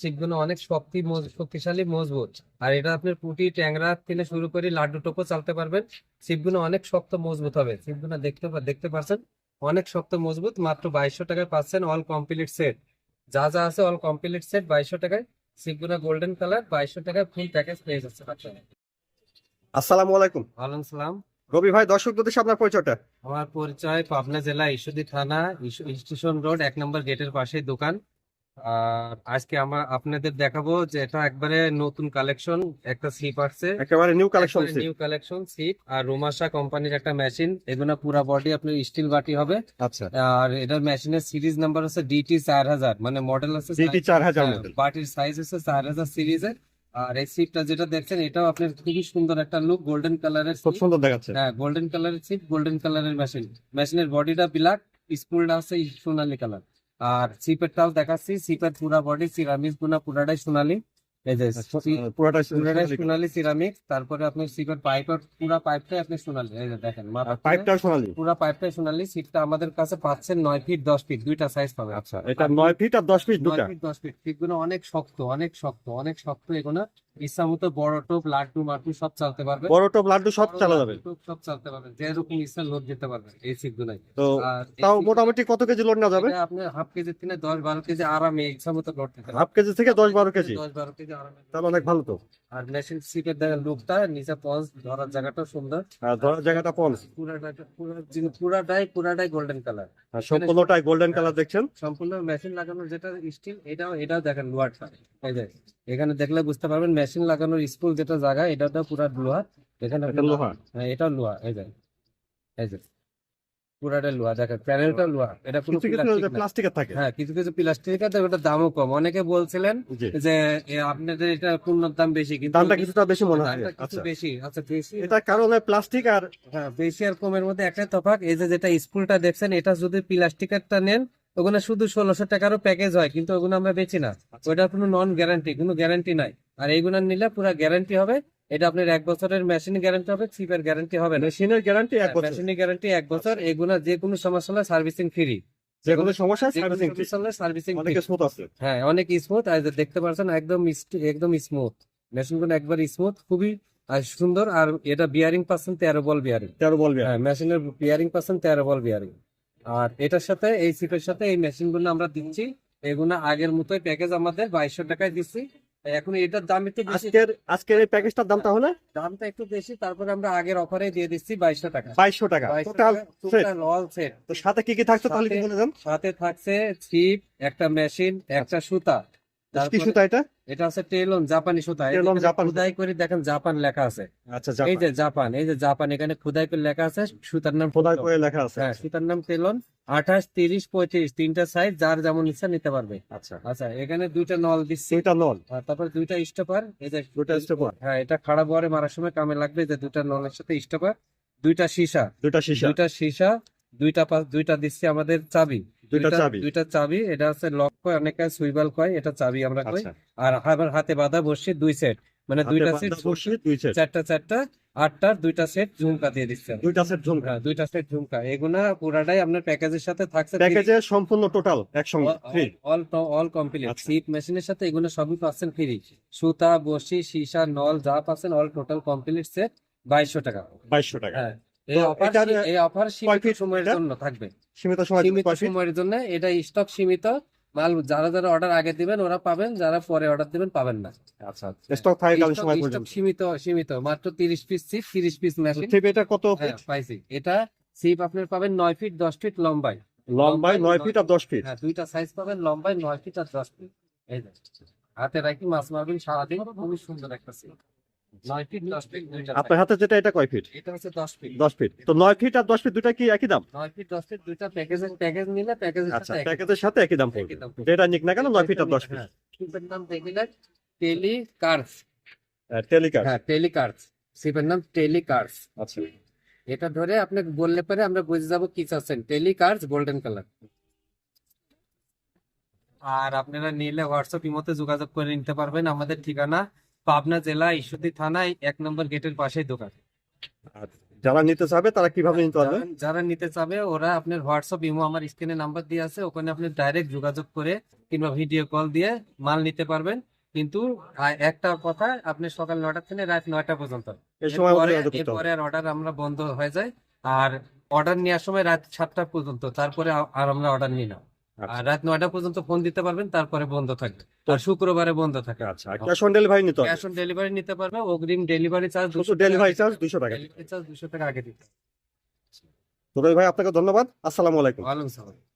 সিটগুলো অনেক শক্তি শক্তিশালী মজবুত। আর এটা আপনার পুটি ট্যাংরা থেকে শুরু করে লাড্ডু টোপো চালতে পারবেন। সিটগুলো অনেক শক্ত মজবুত হবে। সিটগুলো দেখতে দেখতে পাচ্ছেন অনেক শক্ত মজবুত মাত্র বাইশশো টাকায় পাচ্ছেন অল কমপ্লিট সেট। যা যা আছে অল কমপ্লিট সেট বাইশশো টাকায়। সিটগুলো গোল্ডেন কালার বাইশশো টাকায় ফুল প্যাকেজ পেয়ে যাচ্ছে আসসালামু আলাইকুম। ওয়ালাইকুম সালাম। রবি ভাই দর্শক উদ্দেশ্যে আপনার পরিচয়টা। আমার পরিচয় পাবনা জেলা ঈশ্বরদী থানা স্টেশন রোড এক নম্বর গেটের পাশেই দোকান। আর আজকে আমরা আপনাদের দেখাবো যে এটা একবারে নতুন কালেকশন একটা সিপ আসছে। একেবারে নিউ কালেকশন নিউ কালেকশন সিপ আর রোমাশা কোম্পানির একটা মেশিন এগুলো পুরা বডি আপনার স্টিল বাটি হবে। আচ্ছা। আর এটার মেশিনের সিরিজ নাম্বার হচ্ছে ডিটি চার হাজার মানে মডেল আছে জিটি চার হাজার হ্যাঁ, মডেল বাটির সাইজ হচ্ছে চার হাজার সিরিজের আর এই সিপটা যেটা দেখছেন এটাও আপনার খুবই সুন্দর একটা লুক গোল্ডেন কালারের খুব সুন্দর দেখাচ্ছে। হ্যাঁ গোল্ডেন কালারের সিট গোল্ডেন কালারের মেশিন মেশিনের বডিটা ব্ল্যাক স্পুলটা আছে সোনালী কালার আর সিপেরটাও দেখাচ্ছি সিপের পুরা বডি সিরামিক গুনা পুরাটাই সোনালী। এই যে পুরাটাই সোনালী। সিরামিক তারপরে আপনি সিপের পাইপের পুরা পাইপটাই আপনি সোনালী। এই যে দেখেন পাইপটা সোনালি? পুরা পাইপটাই সোনালী সিটটা আমাদের কাছে পাচ্ছেন নয় ফিট দশ ফিট দুইটা সাইজ পাবে আচ্ছা এটা নয় ফিট আর দশ ফিট নয় দুটা ফিট দশ ফিট সিটগুলো অনেক শক্ত অনেক শক্ত অনেক শক্ত এগুলো। ইচ্ছা মতো বড় টোপ লাড্ডু মাট্টু সব চালতে পারবে। বড় টপ লাড্ডু সব চালা যাবে। সব চালতে পারবে। যেরকম ইচ্ছা লোড দিতে পারবে এই তো তাও মোটামুটি কত কেজি লোড না যাবে? এটা আপনার হাফ কেজির থেকে দশ বারো কেজি আরামে ইচ্ছা মতো লোড দিতে হাফ কেজি থেকে দশ বারো কেজি? দশ বারো কেজি আরামে। তাহলে অনেক ভালো তো। আর মেশিন সিটের দেখেন লুকটা নিচে পঞ্চ ধরার জায়গাটা সুন্দর। আর ধরার জায়গাটা পঞ্চ পুরাটা পুরাটাই পুরাটাই গোল্ডেন কালার সম্পূর্ণটাই গোল্ডেন কালার দেখছেন? সম্পূর্ণ মেশিন লাগানোর যেটা স্টিল এটাও এটাও দেখেন লোহারটা এই যে এখানে দেখলে বুঝতে পারবেন মেশিন লাগানোর স্কুল যেটা জায়গা এটাও পুরা লোহা। এখানে এটা লোহা? হ্যাঁ এটাও লোহা এই যে এই যে পুরাটা লোহা দেখেন প্যানেলটা লোহা এটা কিছু প্লাস্টিকের থাকে। হ্যাঁ কিছু কিছু প্লাস্টিক আছে ওটার দামও কম। অনেকে বলছিলেন যে আপনাদের এটা পূর্ণর দাম বেশি কিন্তু দামটা কিছুটা বেশি মনে হয় কিছু আচ্ছা। বেশি আচ্ছা বেশি এটা কারণে প্লাস্টিক আর হ্যাঁ বেশি আর কমের মধ্যে একটা তফাৎ এই যে যেটা স্কুলটা দেখছেন এটা যদি প্লাস্টিকেরটা নেন ওখানে শুধু ষোলোশো টাকারও প্যাকেজ হয় কিন্তু ওগুলো আমরা বেচি না। ওইটার কোনো নন গ্যারান্টি কোনো গ্যারান্টি নাই। আর এইগুলো নিলে পুরো গ্যারান্টি হবে। এটা আপনার এক বছরের মেশিন গ্যারান্টি হবে চিপের গ্যারান্টি হবে না। মেশিনের গ্যারান্টি এক বছর। মেশিনের গ্যারান্টি এক বছর এগুলো যে কোনো সমস্যা হলে সার্ভিসিং ফ্রি যে কোনো সমস্যা সার্ভিসিং সার্ভিসিং অনেক স্মুথ আছে। হ্যাঁ অনেক স্মুথ আর দেখতে পাচ্ছেন একদম একদম স্মুথ মেশিনগুলো একবার স্মুথ খুবই আর সুন্দর আর এটা বিয়ারিং পাচ্ছেন তেরো বল বিয়ারিং তেরো বলবে হ্যাঁ মেশিনের বিয়ারিং পাচ্ছেন তেরো বল বিয়ারিং আর এটার সাথে এই সিপের সাথে এই মেশিনগুলো আমরা দিচ্ছি। এগুলো আগের মতোই প্যাকেজ আমাদের বাইশশো টাকায় দিচ্ছি। এখন এটার দাম একটু বেশি। আজকের আজকের এই প্যাকেজটার দাম তাহলে? দামটা একটু বেশি তারপরে আমরা আগের অফারে দিয়ে দিচ্ছি বাইশশো টাকা। বাইশশো টাকা। টোটাল অল সেট তো সাথে কি কি থাকছে তাহলে কি সাথে- বলে দেন। সাথে থাকছে ছিপ একটা মেশিন একটা সুতা। কি সুতা এটা? এটা হচ্ছে টেলন জাপানি সুতা। টেলন জাপানি খুদাই করে দেখেন জাপান লেখা আছে। আচ্ছা এই যে জাপান এই যে জাপান এখানে খুদাই করে লেখা আছে সুতার নাম খোদাই করে লেখা আছে হ্যাঁ সুতার নাম টেলন আঠাশ তিরিশ পঁয়ত্রিশ তিনটা সাইজ যার যেমন ইচ্ছা নিতে পারবে। আচ্ছা। আচ্ছা এখানে দুইটা নল দিচ্ছি। দুইটা নল আর তারপর দুইটা স্টপার এই যে দুইটা স্টেপার হ্যাঁ এটা খারাপ বরে মারার সময় কামে লাগবে যে দুইটা নলের সাথে স্টপার দুইটা সীসা। দুইটা সীসা। দুইটা সীসা দুইটা পাঁচ দুইটা দিচ্ছি আমাদের চাবি। দুইটা চাবি। দুইটা চাবি এটা হচ্ছে লক কয় অনেকে সুইবাল কয় এটা চাবি আমরা কই। আচ্ছা। আর আবার হাতে বাঁধা বসছি দুই সেট। মানে দুইটা সেট বসিয়ে দুই সেট। চারটা চারটা আটটার দুইটা সেট ঝুমকা দিয়ে দিচ্ছে দুইটা সেট ঝুমকা। হ্যাঁ দুইটা সেট ঝুমকা। এগুলা পুরাটাই আপনার প্যাকেজের সাথে থাকছে প্যাকেজে সম্পূর্ণ টোটাল একসঙ্গে ফ্রি অল অল কমপ্লিট। সিপ মেশিনের সাথে এগুলো সবই পাচ্ছেন ফ্রি সুতা বসি সীসা নল যা পাচ্ছেন অল টোটাল কমপ্লিট সেট বাইশশো টাকা। বাইশশো টাকা। হ্যাঁ। এই অফার এটার এই অফার কয় সীমিত সময়ের জন্য থাকবে। সীমিত সময় সীমিত কয় feet? সময়ের জন্য এটা স্টক সীমিত। মাল যারা যারা অর্ডার আগে দিবেন ওরা পাবেন যারা পরে অর্ডার দিবেন পাবেন না। আচ্ছা স্টক থাকে সময় পর্যন্ত। সীমিত সীমিত। মাত্র তিরিশ পিস সিপ তিরিশ পিস মেশিন ঠিক এটা কত হ্যাঁ ফিট পাইছি। এটা সিপ আপনার পাবেন নয় ফিট দশ ফিট লম্বায়। ফিট আর দশ ফিট হ্যাঁ দুইটা সাইজ পাবেন লম্বায় নয় ফিট আর দশ ফিট এই যে হাতে রাখি মাছ মারবেন সারাদিন। খুবই সুন্দর একটা সিপ আপনার হাতে যেটা এটা কয় ফিট? এটা হচ্ছে দশ ফিট। দশ ফিট। তো নয় ফিট আর দশ ফিট দুটা কি একই দাম? নয় ফিট দশ ফিট দুইটা প্যাকেজের প্যাকেজ নিলে প্যাকেজের আচ্ছা সাথে প্যাকেজের সাথে একই দাম পড়বে। যেটা নিক না কেন নয় ফিট আর দশ ফিট। হ্যাঁ, সিপের নাম দেখিলে টেলি কার্স টেলিকার হ্যাঁ টেলি কার্স সিপের নাম টেলি কার্স আচ্ছা। এটা ধরে আপনাকে বললে পরে আমরা বুঝে যাব কি চাচ্ছেন। টেলি কার্স গোল্ডেন কালার। আর আপনারা নিলে হোয়াটসঅ্যাপ ইমোতে যোগাযোগ করে নিতে পারবেন। আমাদের ঠিকানা পাবনা জেলা ঈশ্বরদী থানায় এক নম্বর গেটের পাশেই দোকান। আর যারা নিতে চাবে তারা কীভাবে নিতে পারবে? যারা- নিতে চাবে ওরা আপনার হোয়াটসঅ্যাপ ইমো আমার স্ক্রিনে নাম্বার দিয়ে আছে ওখানে আপনি ডাইরেক্ট যোগাযোগ করে কিংবা ভিডিও কল দিয়ে মাল নিতে পারবেন। কিন্তু একটা কথা আপনি সকাল নয়টা থেকে রাত নয়টা পর্যন্ত। এরপরে- আর অর্ডার আমরা বন্ধ হয়ে যায়। আর অর্ডার নেওয়ার সময় রাত সাতটা পর্যন্ত তারপরে আর আমরা অর্ডার নিই না। আচ্ছা। আর রাত নয়টা পর্যন্ত ফোন দিতে পারবেন তারপরে বন্ধ থাকবে। আর শুক্রবারে বন্ধ থাকে। আচ্ছা ক্যাশ অন ডেলিভারি নিতে ক্যাশ অন ডেলিভারি নিতে পারবে অগ্রিম ডেলিভারি চার্জ দুশো ডেলিভারি চার্জ দুশো টাকা। ডেলিভারি চার্জ দুশো টাকা আগে দিতে হবে। ভাই আপনাকে ধন্যবাদ। আসসালামু আলাইকুম। ওয়ালাইকুম সালাম।